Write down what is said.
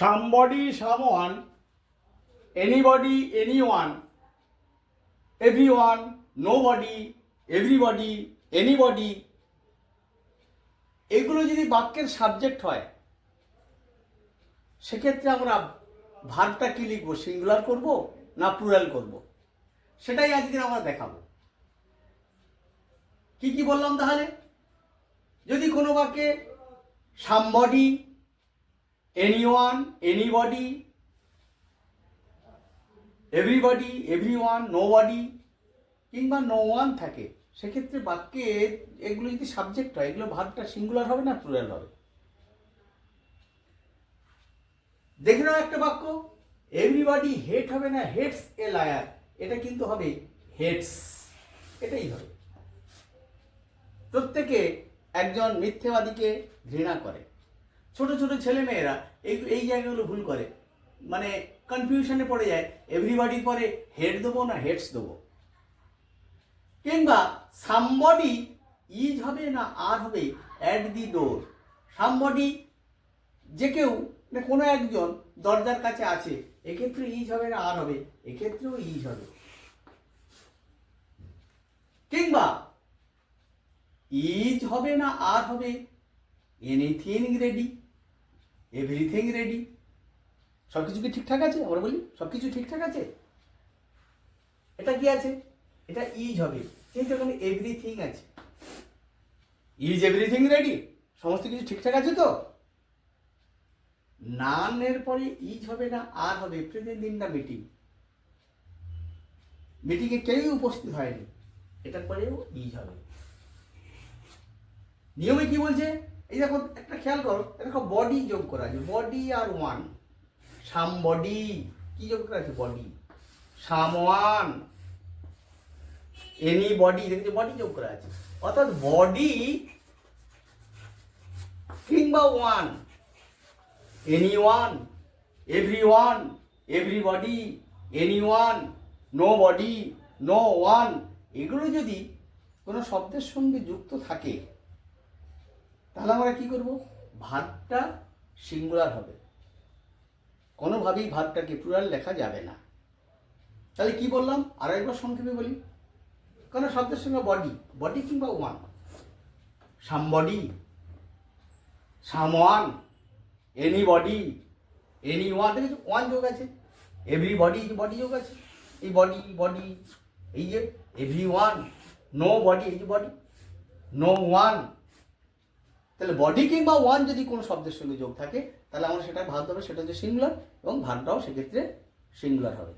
somebody, someone, anybody, anyone, everyone, nobody, everybody, anybody এগুলো যদি বাক্যের সাবজেক্ট হয় সেক্ষেত্রে আমরা ভার্বটা কি লিখব? সিঙ্গুলার করব না প্লুরাল করব? সেটাই আজকে আমরা দেখাবো। কি কি বললাম তাহলে? যদি কোনো বাক্যে somebody anyone anybody everybody everyone nobody কিংবা নো ওয়ান থাকে, সেক্ষেত্রে বাক্যে এগুলো যদি সাবজেক্ট হয়, এগুলো ভাবটা সিঙ্গুলার হবে না প্লুরাল হবে? দেখে নাও একটা বাক্য এভরিবডি হেট হবে না হেটস এ লায়ার এটা কিন্তু হবে হেটস এটাই হবে। প্রত্যেকে একজন মিথ্যেবাদীকে ঘৃণা করে। ছোট ছোট ছেলে মেয়েরা এই এই জায়গাগুলো ভুল করে। মানে কনফিউশনে পড়ে যায়। এভরিবডির পরে হেড দেবো না হেডস দেবো। কিংবা সামবডি ইজ হবে না আর হবে অ্যাট দি ডোর সামবডি যে কেউ মানে কোনো একজন দরজার কাছে আছে, এক্ষেত্রে ইজ হবে না আর হবে, এক্ষেত্রেও ইজ হবে। কিংবা ইজ হবে না আর হবে এনিথিং রেডি এভরিথিং রেডি সব কিছু কি ঠিকঠাক আছে? আমরা বলি সব কিছু ঠিকঠাক আছে? এটা কি আছে? এটা ইজ হবে। কিন্তু এখানে এভরিথিং আছে। ইজ এভরিথিং রেডি সমস্ত কিছু ঠিকঠাক আছে তো? নানের পরে ইজ হবে না, আর হবে। প্রেজেন্ট ইন দ্য মিটিং মিটিংয়ে কেউই উপস্থিত হয়নি। এটার পরেও ইজ হবে। নিয়মে কি বলছে? এই দেখো, একটা খেয়াল করো দেখো বডি যোগ করা আছে বডি আর ওয়ান সাম বডি কি যোগ করা আছে? Body some one any body দেখছি? বডি যোগ করা আছে। অর্থাৎ বডি কিংবা one anyone everyone everybody anyone nobody no one এগুলো যদি কোনো শব্দের সঙ্গে যুক্ত থাকে তাহলে আমরা কি করব? ভাতটা সিঙ্গুলার হবে। কোনোভাবেই ভাতটাকে প্লুরাল লেখা যাবে না। তাহলে কি বললাম? আর একবার সংক্ষেপে বলি। কোনো শব্দের সঙ্গে বডি বডি কিংবা one somebody someone anybody anyone দেখেছ? ওয়ান যোগ আছে। এভরি বডি বডি যোগ আছে। এই বডি বডি এই যে এভরি ওয়ান নো বডি এই যে বডি নো ওয়ান তাহলে বডি কিংবা ওয়ান যদি কোনো শব্দের সঙ্গে যোগ থাকে, তাহলে আমরা সেটা ভাবতে হবে, সেটা হচ্ছে সিঙ্গুলার এবং ভাবটাও সেক্ষেত্রে সিঙ্গুলার হবে।